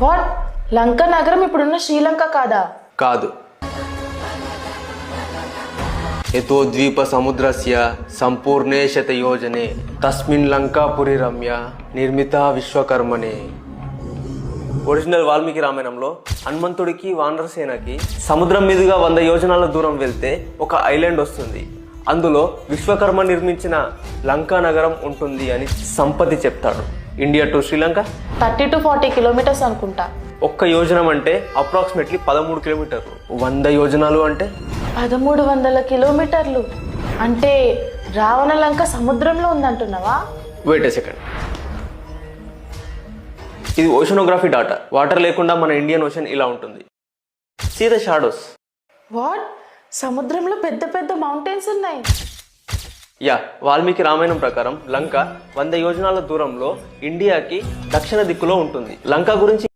What? లంక నగరం ఇప్పుడున్న శ్రీలంక కాదా? కాదు. యతోద్వీప సముద్రస్య సంపూర్ణే శతయోజనే తస్మిన్ లంకాపురి రమ్య నిర్మిత విశ్వకర్మనే. ఒరిజినల్ వాల్మీకి రామాయణంలో హనుమంతుడికి వానరసేనకి సముద్రం మీదుగా వంద యోజనాల దూరం వెళ్తే ఒక ఐలాండ్ వస్తుంది. అందులో విశ్వకర్మ నిర్మించిన లంకా నగరం ఉంటుంది అని సంపతి చెప్తాడు. India to Sri Lanka? Thirty to forty kilometres అనుకుంటా. ఒక్క యోజనం అంటే అప్రాక్సిమేట్లీ పదమూడు కిలోమీటర్లు. వంద యోజనాలు అంటే? పదమూడు వందల కిలోమీటర్లు. అంటే రావణ లంక సముద్రంలో ఉందంటున్నావా? వెయిట్ ఏ సెకండ్ ఇది ఓషనోగ్రఫీ డాటా వాటర్ లేకుండా మన ఇండియన్ ఓషన్ ఇలా ఉంటుంది. సీ ద షాడోస్ వాట్ సముద్రంలో పెద్ద పెద్ద మౌంటైన్స్ ఉన్నాయి. యా వాల్మీకి రామాయణం ప్రకారం లంక వంద యోజనాల దూరంలో ఇండియాకి దక్షిణ దిక్కులో ఉంటుంది. లంక గురించి